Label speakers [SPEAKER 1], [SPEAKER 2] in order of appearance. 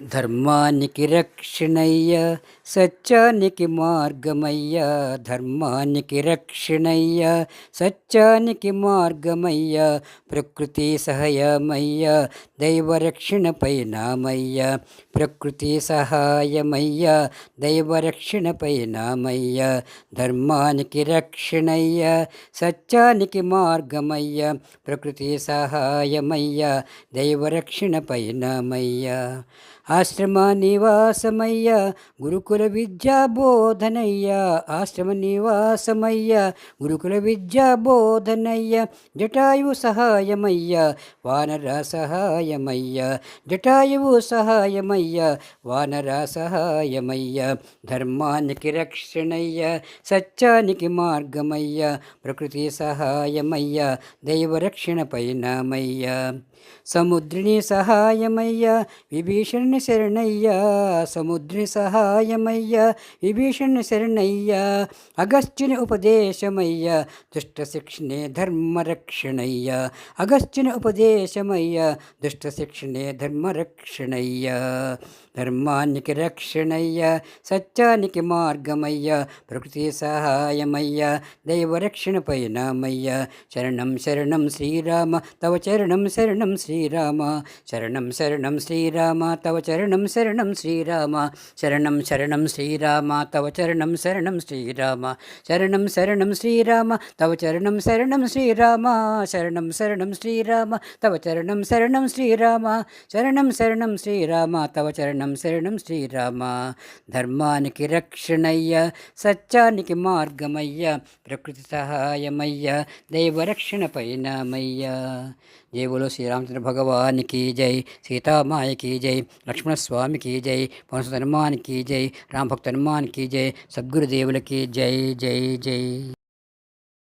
[SPEAKER 1] ధర్మానికి రక్షణయ్య సత్యానికి మార్గమయ్య ధర్మానికి రక్షణయ్య సత్యానికి మార్గమయ్య ప్రకృతి సహాయమయ్య దైవరక్షణపై నామయ్య ప్రకృతి సహాయమయ్య దైవరక్షణపై నామయ్య ధర్మానికి రక్షణయ్య సత్యానికి మార్గమయ్య ప్రకృతి సహాయమయ్య దైవరక్షణపై నామయ్య ఆశ్రమ నివాసమయ్య గురుకుల విద్యా బోధనయ్య ఆశ్రమ నివాసమయ్య గురుకుల విద్యా బోధనయ్య జటాయువు సహాయమయ్య వానర సహాయమయ్య జటాయువు సహాయమయ్య వానర సహాయమయ్య ధర్మానికి రక్షణయ్య సత్యానికి మార్గమయ్య ప్రకృతి సహాయమయ్య దైవరక్షణ నామయ్య సముద్రిని సహాయమయ్య విభీషణ శరణయ్య సముద్రి సహాయమయ్య విభీషణ శరణయ్య అగస్త్యుని ఉపదేశమయ్య దుష్ట శిక్షణే ధర్మరక్షణయ్య అగస్త్యుని ఉపదేశమయ్య దుష్ట శిక్షణే ధర్మరక్షణయ్య ధర్మానికి రక్షణయ్య సత్యానికి మార్గమయ్య ప్రకృతి సహాయమయ్య దైవరక్షణ నామయ్య శరణం శరణం శ్రీరామ తవ చరణం శరణం శ్రీరామ శరణం శరణం శ్రీరామ తవ చరణం శరణం శ్రీరామ శరణం శరణం శ్రీరామ తవ చరణం శరణం శ్రీరామ శరణం శరణం శ్రీరామ తవ చరణం శరణం శ్రీరామ శరణం శరణం శ్రీరామ తవ చరణం శరణం శ్రీరామ శరణం శరణం శ్రీరామ తవ చరణం శరణం శ్రీరామ. ధర్మానికి రక్షణయ్య సత్యానికి మార్గమయ్య ప్రకృతి సహాయమయ్య దైవరక్షణ నామయ్య జై బోలో శ్రీరామచంద్ర భగవానికి జై సీతామాయకి జై. లక్ష్మణస్వామికి జై పవన హనుమానికి జై రామభక్త హనుమానికి జై సద్గురుదేవులకి జై జై జై